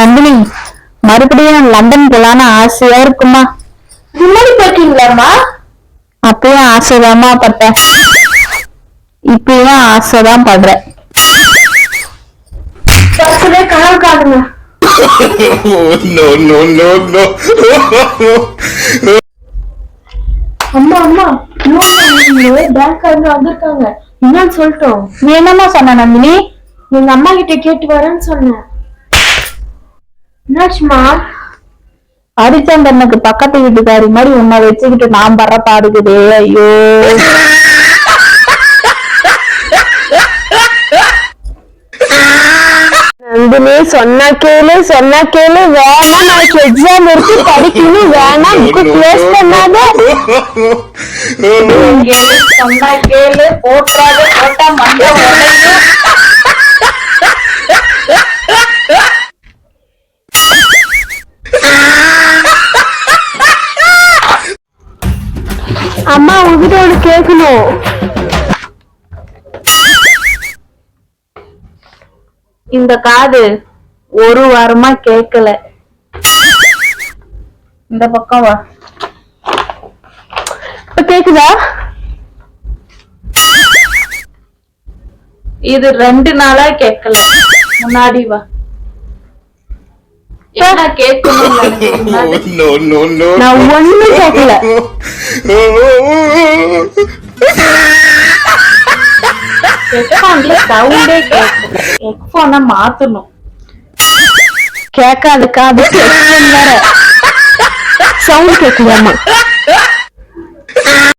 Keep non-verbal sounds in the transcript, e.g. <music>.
நந்தினி மறுபடியும் லண்டன் போலான்னு ஆசையா இருக்குமா? முன்னாடி போயிட்டீங்களாம்மா? அப்பயும் ஆசைதாம்மா பட்டேன். இப்பயும் ஆசைதான் படுறேன். கனவு காணுங்க. No, no, no, no. அம்மா அம்மா இன்னொரு பேங்க் இருந்து வந்திருக்காங்க. என்னன்னு சொல்லிட்டோம். நீ என்னம்மா சொன்ன நந்தினி? எங்க அம்மா கிட்ட கேட்டு வரேன்னு சொன்னேன். ஹரிச்சந்திரனுக்கு பக்கத்து வீட்டுக்காரி மாதிரி உன்னை வச்சுக்கிட்டு நான் படுற பாடுக்குதே ஐயோ. நந்தினி சொன்னா கேளு சொன்னா கேளு வேணாம் நாளைக்கு எக்ஸாம் இருக்கு படிக்கணும் வேணாம் புக் வேஸ்ட் பண்ணாத. சொன்னா கேளு போட்டாத போட்டா மண்ட அம்மா உங்ககிட்ட ஒண்ணு கேட்கணும் இந்த காது ஒரு வாரமா கேட்கல இந்த பக்கம் வா. இப்ப கேக்குதா? இது ரெண்டு நாளா கேட்கல முன்னாடி வா. <laughs> நான் ஒண்ணு கேட்கல சவுண்டே ஹெட்ஃபோனை மாத்தணும். கேட்காது காது ஹெட்ஃபோன் வேற. சவுண்ட் கேட்கலாமா